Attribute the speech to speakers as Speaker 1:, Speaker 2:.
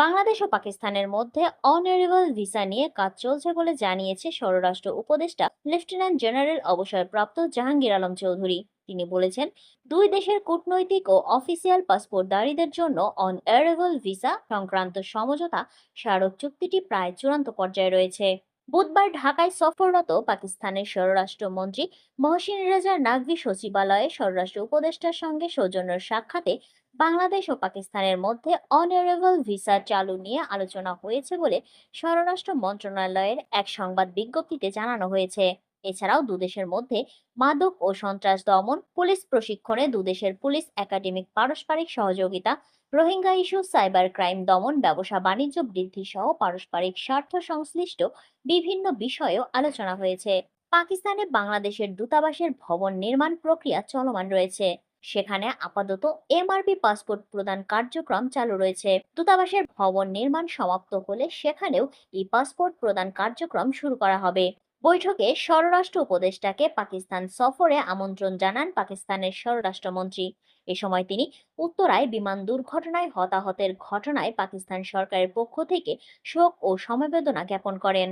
Speaker 1: বাংলাদেশ ও পাকিস্তানের মধ্যে honourable visa নিয়ে কাজ চলছে বলে জানিয়েছে স্বরাষ্ট্র উপদেষ্টা লেফটেন্যান্ট জেনারেল অবসরপ্রাপ্ত জাহাঙ্গীর আলম চৌধুরী। তিনি বলেছেন, দুই দেশের কূটনৈতিক ও অফিসিয়াল পাসপোর্টধারীদের জন্য অন অনঅ্যারেবল ভিসা সংক্রান্ত সমঝোতা স্মারক চুক্তিটি প্রায় চূড়ান্ত পর্যায়ে রয়েছে। বুধবার ঢাকায় সফররত পাকিস্তানের স্বরাষ্ট্রমন্ত্রী মহসিন রেজা নাকভি সচিবালয়ে স্বরাষ্ট্র উপদেষ্টার সঙ্গে সৌজন্য সাক্ষাতে বাংলাদেশ ও পাকিস্তানের মধ্যে অনারেবল ভিসা চালু নিয়ে আলোচনা হয়েছে বলে স্বরাষ্ট্র মন্ত্রণালয়ের এক সংবাদ বিজ্ঞপ্তিতে জানানো হয়েছে। এছাড়াও দুদেশের মধ্যে মাদক ও সন্ত্রাস দমন, পুলিশ প্রশিক্ষণে দুদেশের পুলিশ একাডেমিক পারস্পরিক সহযোগিতা, রোহিঙ্গা ইস্যু, সাইবার ক্রাইম দমন, ব্যবসা বাণিজ্য বৃদ্ধি সহ পারস্পরিক স্বার্থ সংশ্লিষ্ট বিভিন্ন বিষয়েও আলোচনা হয়েছে। পাকিস্তানে বাংলাদেশের দূতাবাসের ভবন নির্মাণ প্রক্রিয়া চলমান রয়েছে। সেখানে আপাতত এমআরপি পাসপোর্ট প্রদান কার্যক্রম চালু রয়েছে। দূতাবাসের ভবন নির্মাণ সমাপ্ত হলে সেখানেও ই পাসপোর্ট প্রদান কার্যক্রম শুরু করা হবে। বৈঠকে স্বরাষ্ট্র উপদেষ্টাকে পাকিস্তান সফরে আমন্ত্রণ জানান পাকিস্তানের স্বরাষ্ট্রমন্ত্রী। এ সময় তিনি উত্তরায় বিমান দুর্ঘটনায় হতাহতের ঘটনায় পাকিস্তান সরকারের পক্ষ থেকে শোক ও সমবেদনা জ্ঞাপন করেন।